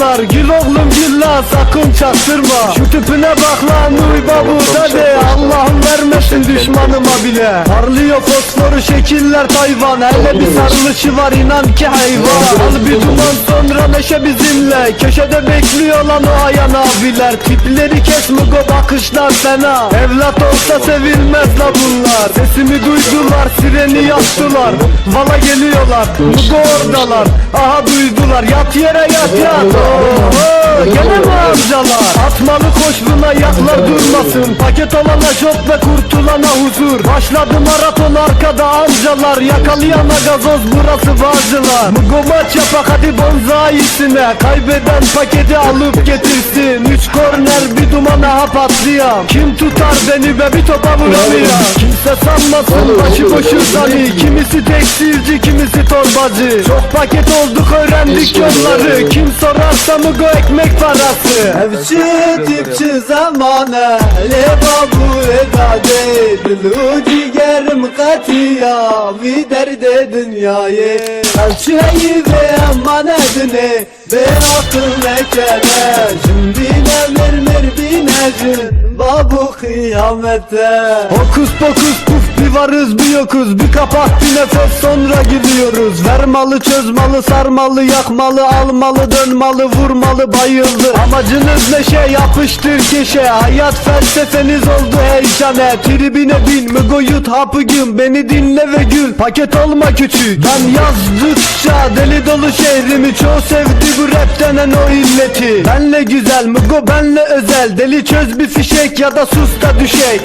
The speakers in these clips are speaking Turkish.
bunlar Gül oğlum gül la sakın çaktırma. Şu tipine bak lan uy babu dede Allah'ım vermesin düşmanıma bile. Parlıyor fosforu şekiller Tayvan. Hele bir sarılışı var inan ki hayvan. Al bir duman sonra neşe bizimle. Köşede bekliyor lan o ayan abiler. Tipleri kes mugo bakışlar fena. Evlat olsa sevilmez la bunlar. Sesimi duydular sireni yaktılar. Vala geliyorlar mugo oradalar. Aha duydular yat yere yat yat. Oho, Gene mi amcalar? Atmalı koş buna yaklar durmasın. Paket alana job ve kurtulana huzur. Başladı maraton arkada amcalar. Yakalayana gazoz burası Bağcılar Mugo maç yapak hadi bonzayisine Kaybeden paketi alıp getirsin. Üç korner bir dumana hap atlayan. Kim tutar beni be bir topa vuramıyor Kimse sanmasın başı boşu zani Kimisi tekstilci kimisi torbacı. Çok paket olduk öğrendik yolları. Kim sorarsa Mugo ekmek parası? Evçi tipçi zamanı Le babu edade Dilu cigerim katiya Vi derde dünyayı. Evçiyi ve emanetini Ve akıl nekene Şimdi ne vermir binecin Babu kıyamete. Hokus pokus puf bir varız bir yokuz. Bir kapak bir nefes sonra gidiyoruz. Ver malı çöz malı sarmalı yakmalı Almalı dönmalı vurmalı bayıldı. Amacınız neşe yapıştır keşe. Hayat felsefeniz oldu heyşane Tribine bin mügo yut hapı gün Beni dinle ve gül. Paket olma küçük. Ben yazdıkça deli dolu şehrimi Çoğu sevdi bu rap denen o illeti. Benle güzel mügo benle özel. Deli çöz bir fişek ya da sus da düşek.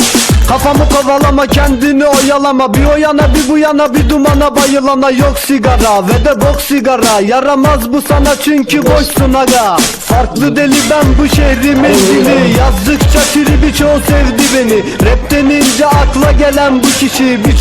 Kafamı kovalama kendini oyalama. Bir o yana bir bu yana bir dumana bayılana. Yok sigara ve de bok sigara. Yaramaz bu sana çünkü boşsun aga. Farklı deli ben bu şehrimin dili. Yazdıkça tribi çoğu sevdi beni. Rap denince akla gelen bu kişi. Bir